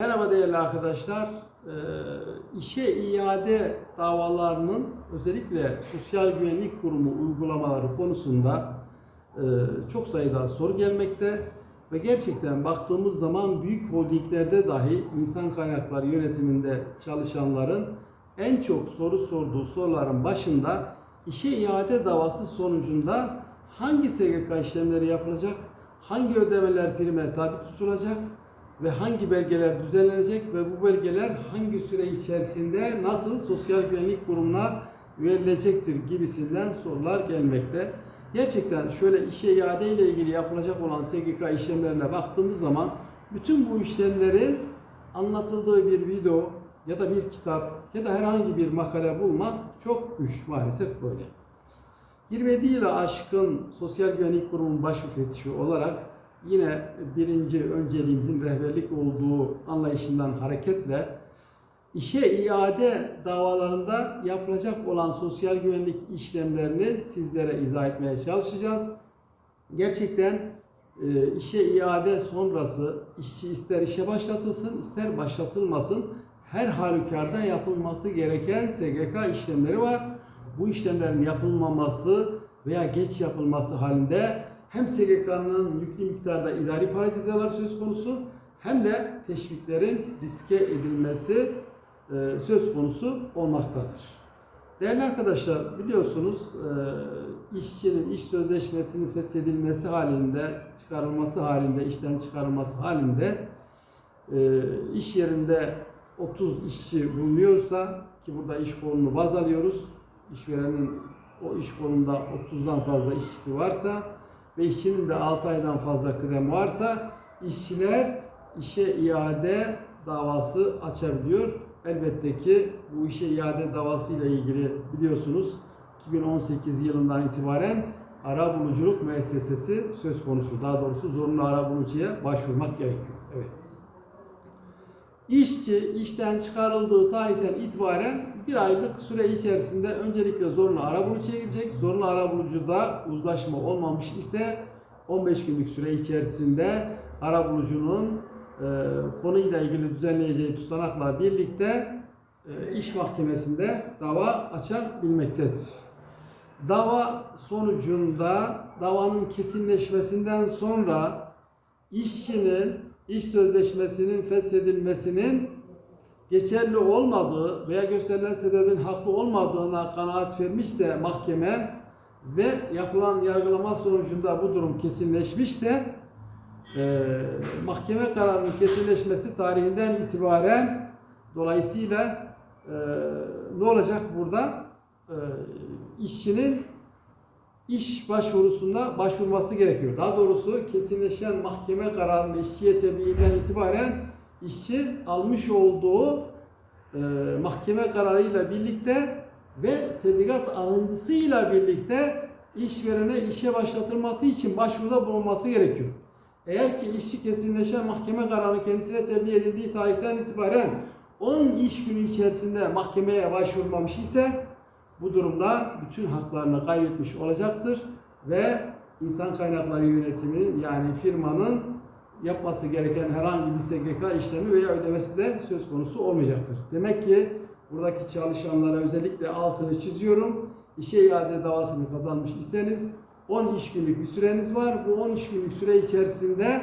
Merhaba değerli arkadaşlar. Ee, İşe iade davalarının özellikle Sosyal Güvenlik Kurumu uygulamaları konusunda e, çok sayıda soru gelmekte ve gerçekten baktığımız zaman büyük holdinglerde dahi insan kaynakları yönetiminde çalışanların en çok soru sorduğu soruların başında işe iade davası sonucunda hangi SGK işlemleri yapılacak, hangi ödemeler prime tabi tutulacak ve hangi belgeler düzenlenecek ve bu belgeler hangi süre içerisinde nasıl sosyal güvenlik kurumuna verilecektir gibisinden sorular gelmekte. Gerçekten şöyle işe iade ile ilgili yapılacak olan SGK işlemlerine baktığımız zaman bütün bu işlemlerin anlatıldığı bir video ya da bir kitap ya da herhangi bir makale bulmak çok güç maalesef böyle. 27 yılı aşkın Sosyal Güvenlik Kurumu baş müfettişi olarak yine birinci önceliğimizin rehberlik olduğu anlayışından hareketle işe iade davalarında yapılacak olan sosyal güvenlik işlemlerini sizlere izah etmeye çalışacağız. Gerçekten e, işe iade sonrası işçi ister işe başlatılsın ister başlatılmasın her halükarda yapılması gereken SGK işlemleri var. Bu işlemlerin yapılmaması veya geç yapılması halinde hem SGK'nın yüklü miktarda idari para cezaları söz konusu hem de teşviklerin riske edilmesi e, söz konusu olmaktadır. Değerli arkadaşlar biliyorsunuz e, işçinin iş sözleşmesinin feshedilmesi halinde, çıkarılması halinde, işten çıkarılması halinde e, iş yerinde 30 işçi bulunuyorsa ki burada iş kolunu baz alıyoruz. İşverenin o iş kolunda 30'dan fazla işçisi varsa ve işçinin de 6 aydan fazla kıdem varsa işçiler işe iade davası açabiliyor. Elbette ki bu işe iade davası ile ilgili biliyorsunuz 2018 yılından itibaren ara buluculuk müessesesi söz konusu. Daha doğrusu zorunlu ara bulucuya başvurmak gerekiyor. Evet. İşçi işten çıkarıldığı tarihten itibaren bir aylık süre içerisinde öncelikle zorunlu arabulucuya gidecek. Zorunlu arabulucuda uzlaşma olmamış ise 15 günlük süre içerisinde arabulucunun e, konuyla ilgili düzenleyeceği tutanakla birlikte e, iş mahkemesinde dava açabilmektedir. Dava sonucunda davanın kesinleşmesinden sonra işçinin iş sözleşmesinin feshedilmesinin geçerli olmadığı veya gösterilen sebebin haklı olmadığına kanaat vermişse mahkeme ve yapılan yargılama sonucunda bu durum kesinleşmişse e, mahkeme kararının kesinleşmesi tarihinden itibaren dolayısıyla e, ne olacak burada? E, işçinin iş başvurusunda başvurması gerekiyor. Daha doğrusu kesinleşen mahkeme kararının işçiye tebliğinden itibaren işçi almış olduğu e, mahkeme kararıyla birlikte ve tebligat alıntısıyla birlikte işverene işe başlatılması için başvuruda bulunması gerekiyor. Eğer ki işçi kesinleşen mahkeme kararı kendisine tebliğ edildiği tarihten itibaren 10 iş günü içerisinde mahkemeye başvurmamış ise bu durumda bütün haklarını kaybetmiş olacaktır ve insan kaynakları yönetiminin yani firmanın yapması gereken herhangi bir SGK işlemi veya ödemesi de söz konusu olmayacaktır. Demek ki buradaki çalışanlara özellikle altını çiziyorum. İşe iade davasını kazanmış iseniz 10 iş günlük bir süreniz var. Bu 10 iş günlük süre içerisinde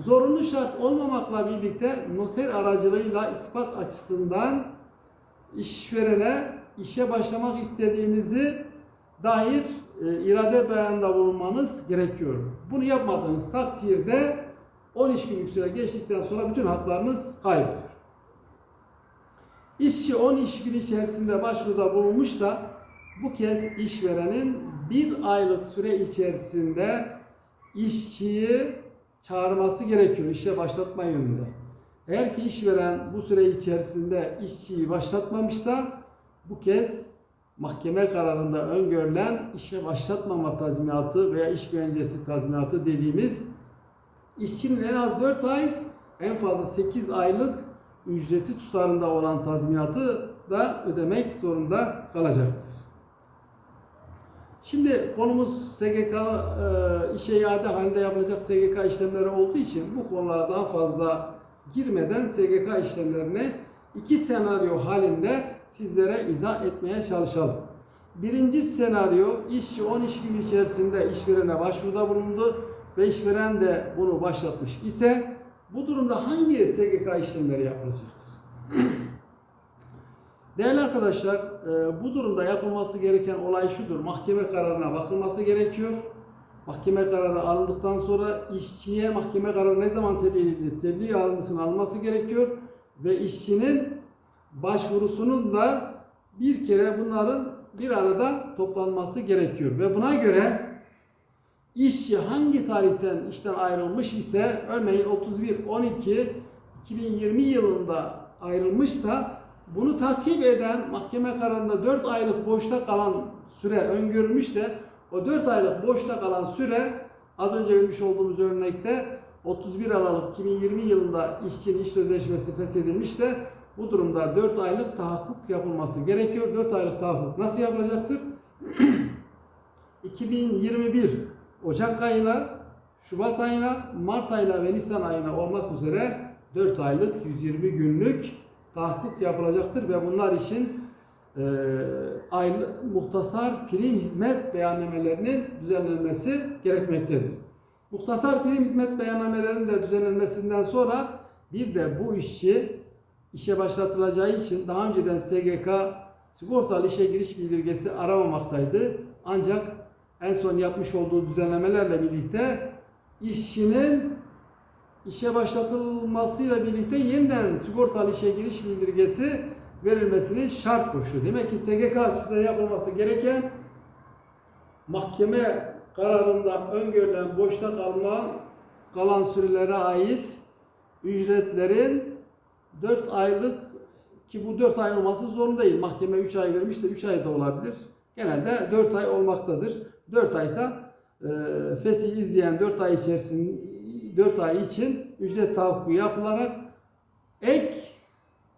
zorunlu şart olmamakla birlikte noter aracılığıyla ispat açısından işverene işe başlamak istediğinizi dair e, irade beyanında bulunmanız gerekiyor. Bunu yapmadığınız takdirde 10 iş günlük süre geçtikten sonra bütün haklarınız kayboluyor. İşçi 10 iş günü içerisinde başvuruda bulunmuşsa bu kez işverenin bir aylık süre içerisinde işçiyi çağırması gerekiyor işe başlatma yönünde. Eğer ki işveren bu süre içerisinde işçiyi başlatmamışsa bu kez mahkeme kararında öngörülen işe başlatmama tazminatı veya iş güvencesi tazminatı dediğimiz işçinin en az 4 ay en fazla 8 aylık ücreti tutarında olan tazminatı da ödemek zorunda kalacaktır. Şimdi konumuz SGK e, işe iade halinde yapılacak SGK işlemleri olduğu için bu konulara daha fazla girmeden SGK işlemlerine iki senaryo halinde sizlere izah etmeye çalışalım. Birinci senaryo işçi 10 iş günü içerisinde işverene başvuruda bulundu ve işveren de bunu başlatmış ise bu durumda hangi SGK işlemleri yapılacaktır? Değerli arkadaşlar, e, bu durumda yapılması gereken olay şudur. Mahkeme kararına bakılması gerekiyor. Mahkeme kararı alındıktan sonra işçiye mahkeme kararı ne zaman tebliğ edildi? Tebliğ alıntısını alması gerekiyor ve işçinin başvurusunun da bir kere bunların bir arada toplanması gerekiyor ve buna göre işçi hangi tarihten işten ayrılmış ise örneğin 31 12 2020 yılında ayrılmışsa bunu takip eden mahkeme kararında 4 aylık boşta kalan süre öngörülmüşse o 4 aylık boşta kalan süre az önce vermiş olduğumuz örnekte 31 Aralık 2020 yılında işçinin iş sözleşmesi feshedilmişse bu durumda 4 aylık tahakkuk yapılması gerekiyor. 4 aylık tahakkuk nasıl yapılacaktır? 2021 Ocak ayına, Şubat ayına, Mart ayına ve Nisan ayına olmak üzere 4 aylık 120 günlük tahakkuk yapılacaktır ve bunlar için e, aylı, muhtasar prim hizmet beyannamelerinin düzenlenmesi gerekmektedir. Muhtasar prim hizmet beyannamelerinin de düzenlenmesinden sonra bir de bu işçi işe başlatılacağı için daha önceden SGK sigortalı işe giriş bildirgesi aramamaktaydı. Ancak en son yapmış olduğu düzenlemelerle birlikte işçinin işe başlatılmasıyla birlikte yeniden sigortalı işe giriş bildirgesi verilmesini şart koştu. Demek ki SGK açısından yapılması gereken mahkeme kararında öngörülen boşta kalma kalan sürelere ait ücretlerin 4 aylık ki bu 4 ay olması zorunda değil. Mahkeme 3 ay vermişse 3 ay da olabilir. Genelde 4 ay olmaktadır. 4 aysa e, fesih izleyen 4 ay içerisinde 4 ay için ücret tahakkuku yapılarak ek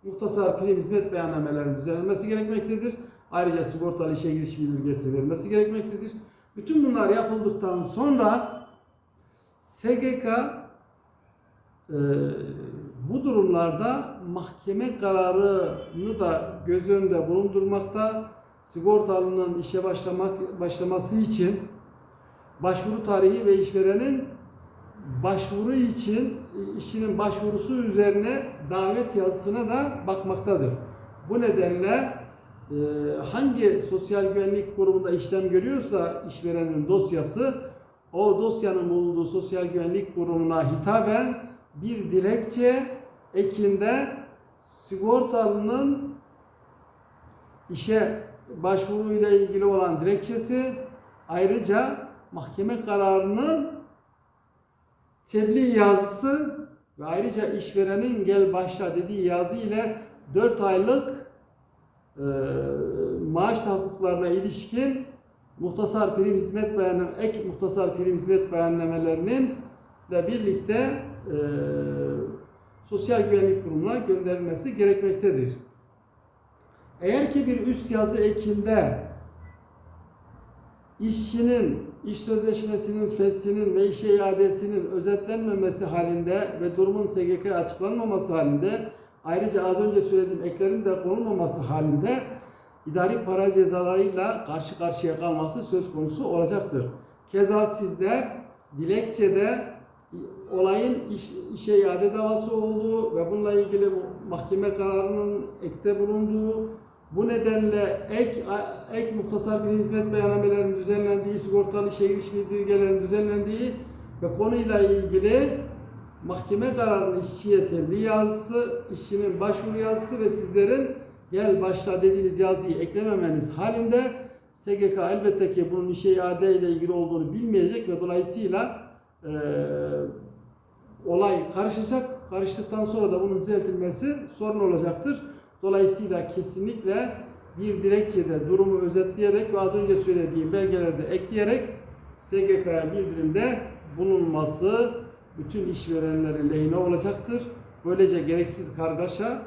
muhtasar prim hizmet beyannamelerinin düzenlenmesi gerekmektedir. Ayrıca sigortalı işe giriş bildirgesi verilmesi gerekmektedir. Bütün bunlar yapıldıktan sonra SGK e, bu durumlarda mahkeme kararını da göz önünde bulundurmakta sigortalının işe başlamak başlaması için başvuru tarihi ve işverenin başvuru için işçinin başvurusu üzerine davet yazısına da bakmaktadır. Bu nedenle e, hangi sosyal güvenlik kurumunda işlem görüyorsa işverenin dosyası o dosyanın bulunduğu sosyal güvenlik kurumuna hitaben bir dilekçe ekinde sigortalının işe başvuruyla ilgili olan dilekçesi ayrıca mahkeme kararının tebliğ yazısı ve ayrıca işverenin gel başla dediği yazı ile 4 aylık e, maaş tahakkuklarına ilişkin muhtasar prim hizmet beyanı ek muhtasar prim hizmet beyannamelerinin de birlikte e, Sosyal Güvenlik Kurumu'na gönderilmesi gerekmektedir. Eğer ki bir üst yazı ekinde işçinin iş sözleşmesinin feshinin ve işe iadesinin özetlenmemesi halinde ve durumun SGK'ya açıklanmaması halinde ayrıca az önce söylediğim eklerin de konulmaması halinde idari para cezalarıyla karşı karşıya kalması söz konusu olacaktır. Keza sizde dilekçede olayın iş, işe iade davası olduğu ve bununla ilgili mahkeme kararının ekte bulunduğu bu nedenle ek ek muhtasar bir hizmet beyannamelerinin düzenlendiği, sigortalı işe giriş bildirgelerinin düzenlendiği ve konuyla ilgili mahkeme kararının işçiye tebliğ yazısı, işçinin başvuru yazısı ve sizlerin gel başla dediğiniz yazıyı eklememeniz halinde SGK elbette ki bunun işe iade ile ilgili olduğunu bilmeyecek ve dolayısıyla e, olay karışacak. Karıştıktan sonra da bunun düzeltilmesi sorun olacaktır. Dolayısıyla kesinlikle bir dilekçede durumu özetleyerek ve az önce söylediğim belgelerde ekleyerek SGK'ya bildirimde bulunması bütün işverenlerin lehine olacaktır. Böylece gereksiz kargaşa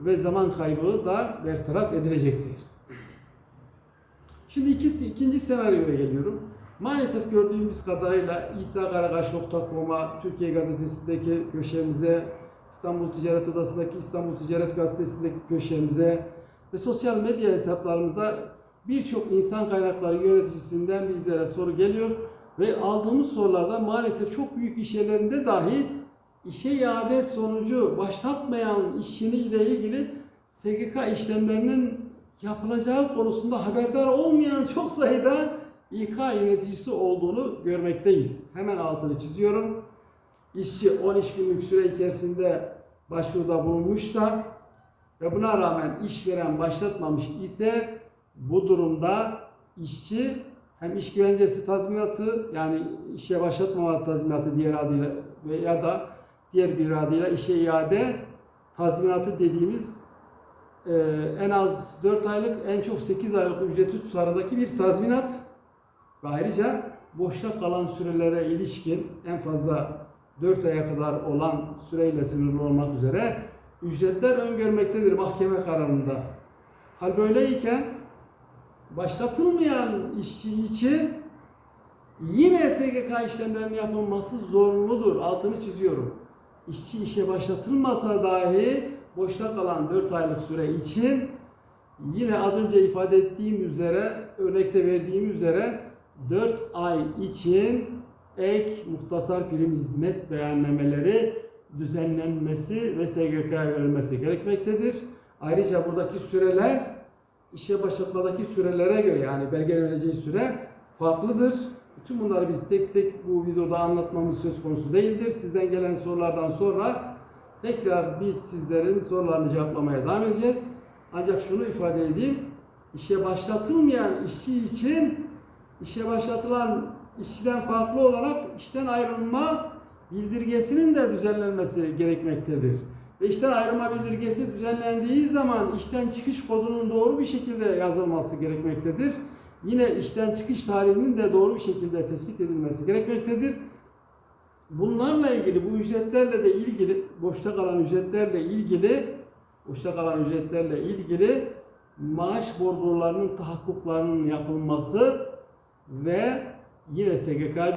ve zaman kaybı da bertaraf edilecektir. Şimdi ikisi, ikinci senaryoya geliyorum. Maalesef gördüğümüz kadarıyla İsa Karakaş.com'a, Türkiye Gazetesi'ndeki köşemize İstanbul Ticaret Odası'ndaki İstanbul Ticaret Gazetesi'ndeki köşemize ve sosyal medya hesaplarımızda birçok insan kaynakları yöneticisinden bizlere soru geliyor ve aldığımız sorularda maalesef çok büyük iş yerlerinde dahi işe iade sonucu başlatmayan işini ile ilgili SGK işlemlerinin yapılacağı konusunda haberdar olmayan çok sayıda İK yöneticisi olduğunu görmekteyiz. Hemen altını çiziyorum. İşçi 10 iş günlük süre içerisinde başvuruda bulunmuş da ve buna rağmen işveren başlatmamış ise bu durumda işçi hem iş güvencesi tazminatı yani işe başlatmama tazminatı diğer adıyla veya da diğer bir adıyla işe iade tazminatı dediğimiz e, en az 4 aylık en çok 8 aylık ücreti tutarındaki bir tazminat. Ve ayrıca boşta kalan sürelere ilişkin en fazla 4 aya kadar olan süreyle sınırlı olmak üzere ücretler öngörmektedir mahkeme kararında. Hal böyleyken başlatılmayan işçi için yine SGK işlemlerinin yapılması zorunludur. Altını çiziyorum. İşçi işe başlatılmasa dahi boşta kalan 4 aylık süre için yine az önce ifade ettiğim üzere, örnekte verdiğim üzere 4 ay için ek muhtasar prim hizmet beyannameleri düzenlenmesi ve SGK'ya verilmesi gerekmektedir. Ayrıca buradaki süreler işe başlatmadaki sürelere göre yani belgeleneceği süre farklıdır. Bütün bunları biz tek tek bu videoda anlatmamız söz konusu değildir. Sizden gelen sorulardan sonra tekrar biz sizlerin sorularını cevaplamaya devam edeceğiz. Ancak şunu ifade edeyim. İşe başlatılmayan işçi için işe başlatılan işçiden farklı olarak işten ayrılma bildirgesinin de düzenlenmesi gerekmektedir. Ve işten ayrılma bildirgesi düzenlendiği zaman işten çıkış kodunun doğru bir şekilde yazılması gerekmektedir. Yine işten çıkış tarihinin de doğru bir şekilde tespit edilmesi gerekmektedir. Bunlarla ilgili, bu ücretlerle de ilgili, boşta kalan ücretlerle ilgili, boşta kalan ücretlerle ilgili maaş bordrolarının tahakkuklarının yapılması ve yine SGK